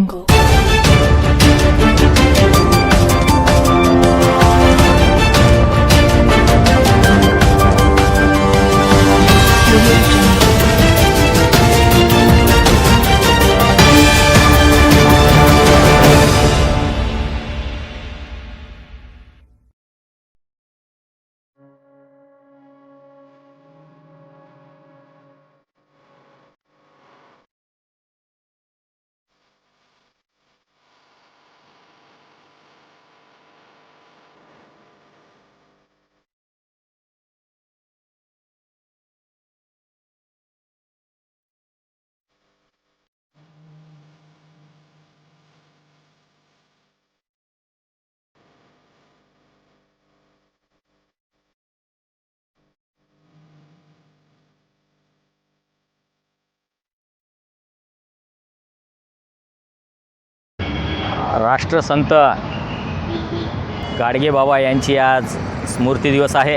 Angle. राष्ट्रसंत गाडगे बाबा यांची आज स्मृती दिवस आहे.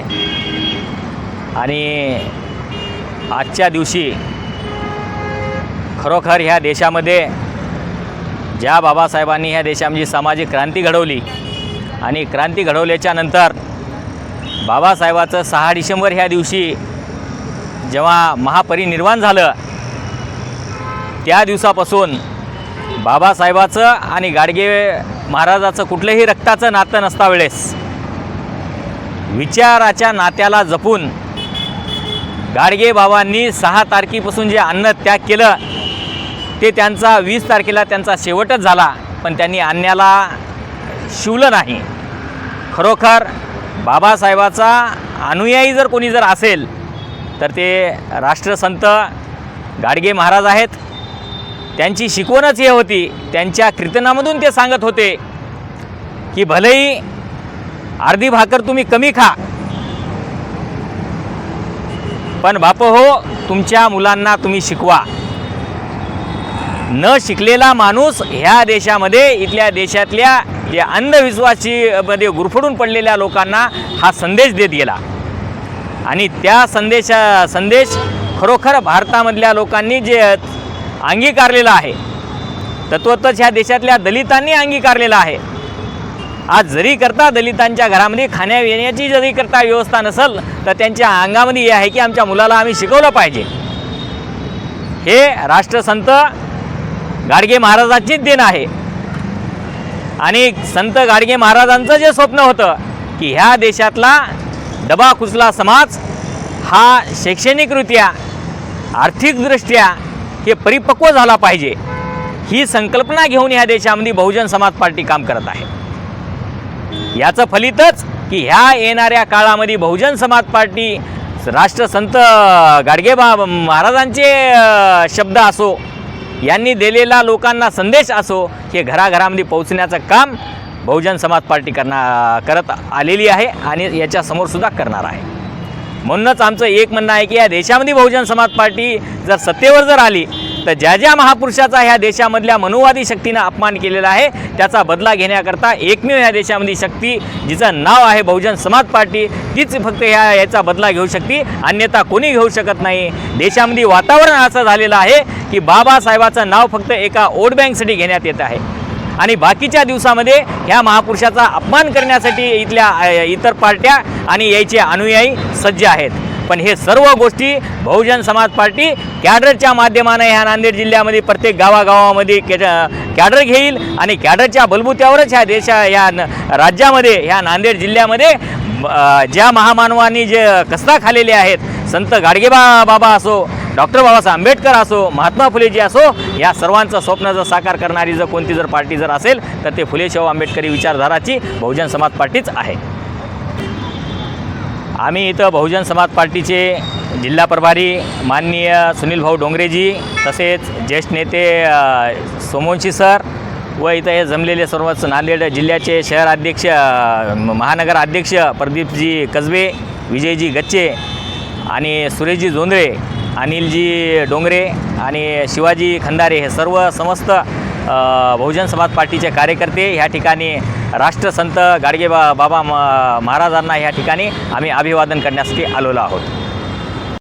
आणि आजच्या दिवशी खरोखर ह्या देशामध्ये ज्या बाबासाहेबांनी ह्या देशामध्ये सामाजिक क्रांती घडवली आणि क्रांती घडवल्याच्या नंतर बाबासाहेबाचं सहा डिसेंबर ह्या दिवशी जेव्हा महापरिनिर्वाण झालं त्या दिवसापासून बाबासाहेबाचं आणि गाडगे महाराजाचं कुठलंही रक्ताचं नातं नसता वेळेस विचाराच्या नात्याला जपून गाडगे बाबांनी सहा तारखेपासून जे अन्न त्याग केलं ते त्यांचा वीस तारखेला त्यांचा शेवटच झाला पण त्यांनी अन्याला शिवलं नाही. खरोखर बाबासाहेबाचा अनुयायी जर कोणी जर असेल तर ते राष्ट्रसंत गाडगे महाराज आहेत. त्यांची शिकवणच हे होती. त्यांच्या कीर्तनामधून ते सांगत होते की भलेही अर्धी भाकर तुम्ही कमी खा. पण बाप हो तुमच्या मुलांना तुम्ही शिकवा. न शिकलेला माणूस ह्या देशामध्ये इथल्या देशातल्या जे अंधविश्वासी मध्ये गुरफडून पडलेल्या लोकांना हा संदेश देत गेला. आणि त्या संदेशा संदेश खरोखर भारतामधल्या लोकांनी जे अंगीकारलेला आहे. तत्वतच ह्या देशातल्या दलितांनी अंगीकारलेला आहे. आज जरी करता दलितांच्या घरामध्ये खाण्या येण्याची जरी करता व्यवस्था नसेल तर त्यांच्या अंगामध्ये हे आहे की आमच्या मुलाला आम्ही शिकवलं पाहिजे. हे राष्ट्रसंत गाडगे महाराजांचीच देण आहे. आणि संत गाडगे महाराजांचं जे स्वप्न होतं की ह्या देशातला डबा कुचला समाज हा शैक्षणिकरित्या आर्थिकदृष्ट्या हे परिपक्व झाला पाहिजे. ही संकल्पना घेऊन ह्या देशामध्ये बहुजन समाज पार्टी काम करत आहे. याचं फलितच की ह्या येणाऱ्या काळामध्ये बहुजन समाज पार्टी राष्ट्रसंत गाडगेबा महाराजांचे शब्द असो यांनी दिलेला लोकांना संदेश असो हे घराघरामध्ये पोहोचण्याचं काम बहुजन समाज पार्टी करणार करत आलेली आहे आणि याच्यासमोरसुद्धा करणार आहे. म्हणूनच आमचं एक म्हणणं आहे की या देशामध्ये बहुजन समाज पार्टी जर सत्तेवर जर आली तर ज्या ज्या महापुरुषाचा ह्या देशामधल्या मनुवादी शक्तीनं अपमान केलेला आहे त्याचा बदला घेण्याकरता एकमेव ह्या देशामधली शक्ती जिचं नाव आहे बहुजन समाज पार्टी तीच फक्त ह्या याचा बदला घेऊ शकते अन्यथा कोणी घेऊ शकत नाही. देशामध्ये वातावरण असं झालेलं आहे की बाबासाहेबाचं नाव फक्त एका वोट बँकसाठी घेण्यात येत आहे. आणि बाकीच्या दिवसामध्ये ह्या महापुरुषाचा अपमान करण्यासाठी इथल्या इतर पार्ट्या आणि याचे अनुयायी सज्ज आहेत. पण हे सर्व गोष्टी बहुजन समाज पार्टी कॅडरच्या माध्यमानं ह्या नांदेड जिल्ह्यामध्ये प्रत्येक गावागावामध्ये कॅ कॅडर घेईल आणि कॅडरच्या बलबुत्यावरच ह्या देशा या न- राज्यामध्ये ह्या नांदेड जिल्ह्यामध्ये ज्या महामानवांनी जे कसरा खालेले आहेत संत गाडगेबा बाबा असो डॉक्टर बाबासाहेब आंबेडकर असो महात्मा फुलेजी असो या सर्वांचं स्वप्न जर साकार करणारी जर कोणती जर पार्टी जर असेल तर ते फुलेशाहू आंबेडकरी विचारधाराची बहुजन समाज पार्टीच आहे. आम्ही इथं बहुजन समाज पार्टीचे जिल्हा प्रभारी माननीय सुनील भाऊ डोंगरेजी तसेच ज्येष्ठ नेते सोमवंशी सर व इथं हे जमलेले सर्वच नांदेड जिल्ह्याचे शहर अध्यक्ष महानगर अध्यक्ष प्रदीपजी कसबे विजयजी गच्चे आणि सुरेशजी जोंधळे अनिलजी डोंगरे आणि शिवाजी खंदारे हे सर्व समस्त बहुजन समाज पार्टीचे कार्यकर्ते ह्या ठिकाणी राष्ट्रसंत गाडगे बा बाबा म- महाराजांना ह्या ठिकाणी आम्ही अभिवादन करण्यासाठी आलेलो आहोत.